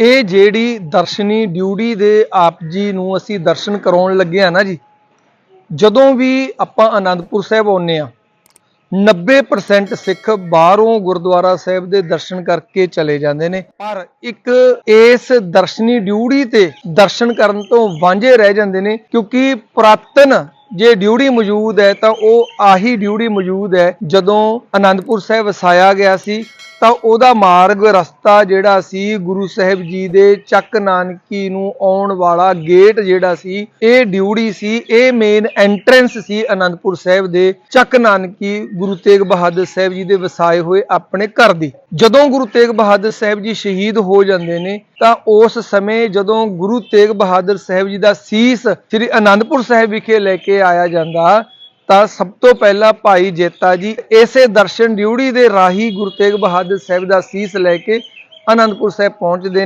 ਇਹ ਜਿਹੜੀ ਦਰਸ਼ਨੀ ਡਿਊਟੀ ਦੇ ਆਪ ਜੀ ਨੂੰ ਅਸੀਂ ਦਰਸ਼ਨ ਕਰਾਉਣ ਲੱਗੇ ਆ ਨਾ ਜੀ, ਜਦੋਂ ਵੀ ਆਪਾਂ ਆਨੰਦਪੁਰ ਸਾਹਿਬ ਆਉਂਦੇ ਆ 90% ਸਿੱਖ ਬਾਹਰੋਂ ਗੁਰਦੁਆਰਾ ਸਾਹਿਬ ਦੇ ਦਰਸ਼ਨ ਕਰਕੇ ਚਲੇ ਜਾਂਦੇ ਨੇ। ਪਰ ਇੱਕ ਇਸ ਦਰਸ਼ਨੀ ਡਿਊਟੀ ਤੇ ਦਰਸ਼ਨ ਕਰਨ ਤੋਂ ਵਾਂਝੇ ਰਹਿ ਜਾਂਦੇ ਨੇ, ਕਿਉਂਕਿ ਪੁਰਾਤਨ ਜੇ ਡਿਊਟੀ ਮੌਜੂਦ ਹੈ ਤਾਂ ਉਹ ਆਹੀ ਡਿਊਟੀ ਮੌਜੂਦ ਹੈ ਜਦੋਂ ਆਨੰਦਪੁਰ ਸਾਹਿਬ ਵਸਾਇਆ ਗਿਆ ਸੀ। ਤਾਂ ਉਹਦਾ ਮਾਰਗ ਰਸਤਾ ਜਿਹੜਾ ਸੀ ਗੁਰੂ ਸਾਹਿਬ ਜੀ ਦੇ ਚੱਕ ਨਾਨਕੀ ਨੂੰ ਆਉਣ ਵਾਲਾ ਗੇਟ ਜਿਹੜਾ ਸੀ, ਇਹ ਡਿਊਟੀ ਸੀ, ਇਹ ਮੇਨ ਐਂਟਰੈਂਸ ਸੀ ਅਨੰਦਪੁਰ ਸਾਹਿਬ ਦੇ ਚੱਕ ਨਾਨਕੀ ਗੁਰੂ ਤੇਗ ਬਹਾਦਰ ਸਾਹਿਬ ਜੀ ਦੇ ਵਸਾਏ ਹੋਏ ਆਪਣੇ ਘਰ ਦੀ। ਜਦੋਂ ਗੁਰੂ ਤੇਗ ਬਹਾਦਰ ਸਾਹਿਬ ਜੀ ਸ਼ਹੀਦ ਹੋ ਜਾਂਦੇ ਨੇ, ਤਾਂ ਉਸ ਸਮੇਂ ਜਦੋਂ ਗੁਰੂ ਤੇਗ ਬਹਾਦਰ ਸਾਹਿਬ ਜੀ ਦਾ ਸੀਸ ਸ੍ਰੀ ਅਨੰਦਪੁਰ ਸਾਹਿਬ ਵਿਖੇ ਲੈ ਕੇ ਆਇਆ ਜਾਂਦਾ ਤਾਂ ਸਭ ਤੋਂ ਪਹਿਲਾਂ ਭਾਈ ਜੇਤਾ ਜੀ ਇਸੇ ਦਰਸ਼ਨ ਡਿਊਟੀ ਦੇ ਰਾਹੀ ਗੁਰੂ ਤੇਗ ਬਹਾਦਰ ਸਾਹਿਬ ਦਾ ਸੀਸ ਲੈ ਕੇ ਆਨੰਦਪੁਰ ਸਾਹਿਬ ਪਹੁੰਚਦੇ ਨੇ